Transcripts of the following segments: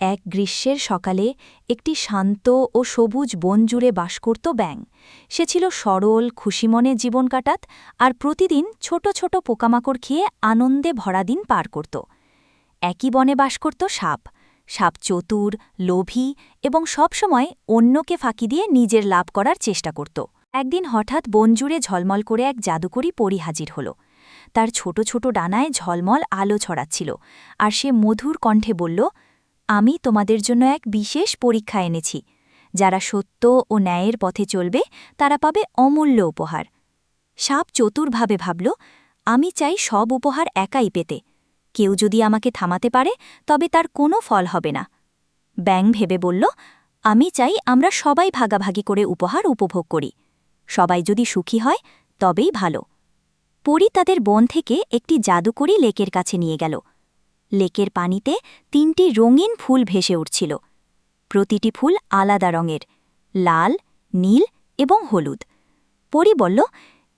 এক গ্রীষ্মের সকালে একটি শান্ত ও সবুজ বন জুড়ে বাস করত ব্যাং সে ছিল সরল খুশি মনে জীবন কাটাত আর প্রতিদিন ছোট ছোট পোকামাকড় খেয়ে আনন্দে ভরা দিন পার করত। একই বনে বাস করত সাপ। সাপ চতুর, লোভী এবং সবসময় অন্যকে ফাঁকি দিয়ে নিজের লাভ করার চেষ্টা করত। একদিন হঠাৎ বন জুড়ে ঝলমল করে এক জাদুকরি পরি হাজির হল। তার ছোট ছোট ডানায় ঝলমল আলো ছড়াচ্ছিল আর সে মধুর কণ্ঠে বলল আমি তোমাদের জন্য এক বিশেষ পরীক্ষা এনেছি। যারা সত্য ও ন্যায়ের পথে চলবে, তারা পাবে অমূল্য উপহার। সাপ চতুরভাবে ভাবল, আমি চাই সব উপহার একাই পেতে। কেউ যদি আমাকে থামাতে পারে, তবে তার কোনো ফল হবে না। ব্যাং ভেবে বলল, আমি চাই আমরা সবাই ভাগাভাগি করে উপহার উপভোগ করি। সবাই যদি সুখী হয়, তবেই ভালো। পরি তাদের বন থেকে একটি জাদুকরি লেকের কাছে নিয়ে গেল। লেকের পানিতে তিনটি রঙিন ফুল ভেসে উঠছিল। প্রতিটি ফুল আলাদা রঙের, লাল, নীল এবং হলুদ। পরি বলল,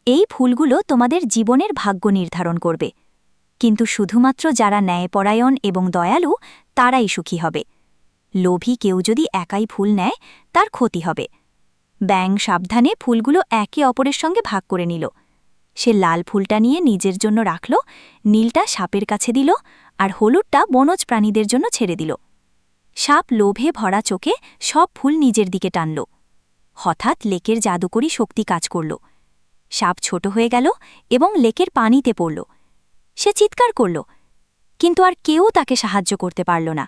এই ফুলগুলো তোমাদের জীবনের ভাগ্য নির্ধারণ করবে। কিন্তু শুধুমাত্র যারা ন্যায়পরায়ণ এবং দয়ালু, তারাই সুখী হবে। লোভী কেউ যদি একাই ফুল নেয়, তার ক্ষতি হবে। ব্যাং সাবধানে ফুলগুলো একে অপরের সঙ্গে ভাগ করে নিল। সে লাল ফুলটা নিয়ে নিজের জন্য রাখল, নীলটা সাপের কাছে দিল আর হলুদটা বনজ প্রাণীদের জন্য ছেড়ে দিল। সাপ লোভে ভরা চোখে সব ফুল নিজের দিকে টানল। হঠাৎ লেকের জাদুকরি শক্তি কাজ করল। সাপ ছোট হয়ে গেল এবং লেকের পানিতে পড়ল। সে চিৎকার করল, কিন্তু আর কেউ তাকে সাহায্য করতে পারল না।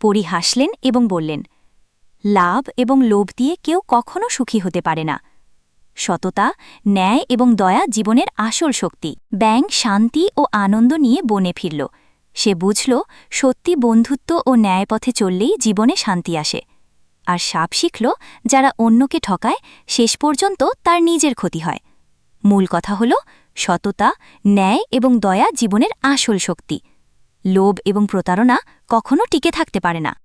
পরি হাসলেন এবং বললেন, লাভ এবং লোভ দিয়ে কেউ কখনো সুখী হতে পারে না। সততা, ন্যায় এবং দয়া জীবনের আসল শক্তি। ব্যাং শান্তি ও আনন্দ নিয়ে বনে ফিরল। সে বুঝল, সত্যি বন্ধুত্ব ও ন্যায়পথে চললেই জীবনে শান্তি আসে। আর সাপ শিখল, যারা অন্যকে ঠকায়, শেষ পর্যন্ত তার নিজের ক্ষতি হয়। মূল কথা হল, সততা, ন্যায় এবং দয়া জীবনের আসল শক্তি। লোভ এবং প্রতারণা কখনো টিকে থাকতে পারে না।